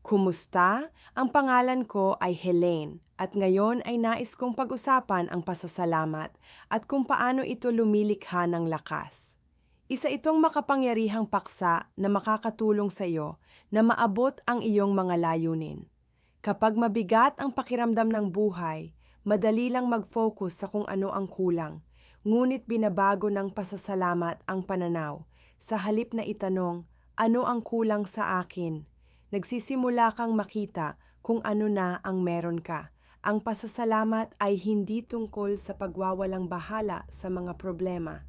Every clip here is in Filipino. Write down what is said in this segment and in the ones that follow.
Kumusta? Ang pangalan ko ay Helene at ngayon ay nais kong pag-usapan ang pasasalamat at kung paano ito lumilikha ng lakas. Isa itong makapangyarihang paksa na makakatulong sa iyo na maabot ang iyong mga layunin. Kapag mabigat ang pakiramdam ng buhay, madali lang mag-focus sa kung ano ang kulang. Ngunit binabago ng pasasalamat ang pananaw. Sa halip na itanong, ano ang kulang sa akin? Nagsisimula kang makita kung ano na ang meron ka. Ang pasasalamat ay hindi tungkol sa pagwawalang bahala sa mga problema.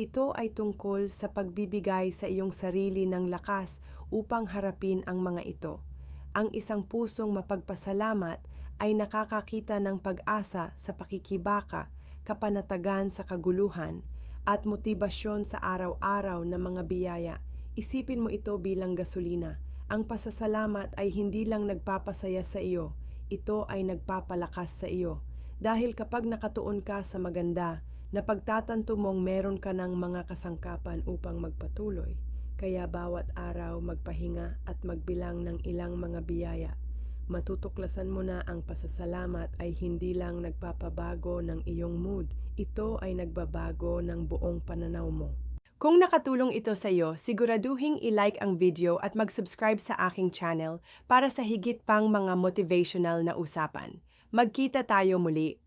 Ito ay tungkol sa pagbibigay sa iyong sarili ng lakas upang harapin ang mga ito. Ang isang pusong mapagpasalamat ay nakakakita ng pag-asa sa pakikibaka, kapanatagan sa kaguluhan, at motibasyon sa araw-araw na mga biyaya. Isipin mo ito bilang gasolina. Ang pasasalamat ay hindi lang nagpapasaya sa iyo, ito ay nagpapalakas sa iyo. Dahil kapag nakatuon ka sa maganda, napagtatanto mong meron ka ng mga kasangkapan upang magpatuloy. Kaya bawat araw magpahinga at magbilang ng ilang mga biyaya. Matutuklasan mo na ang pasasalamat ay hindi lang nagpapabago ng iyong mood, ito ay nagbabago ng buong pananaw mo. Kung nakatulong ito sa iyo, siguraduhing i-like ang video at mag-subscribe sa aking channel para sa higit pang mga motivational na usapan. Magkita tayo muli.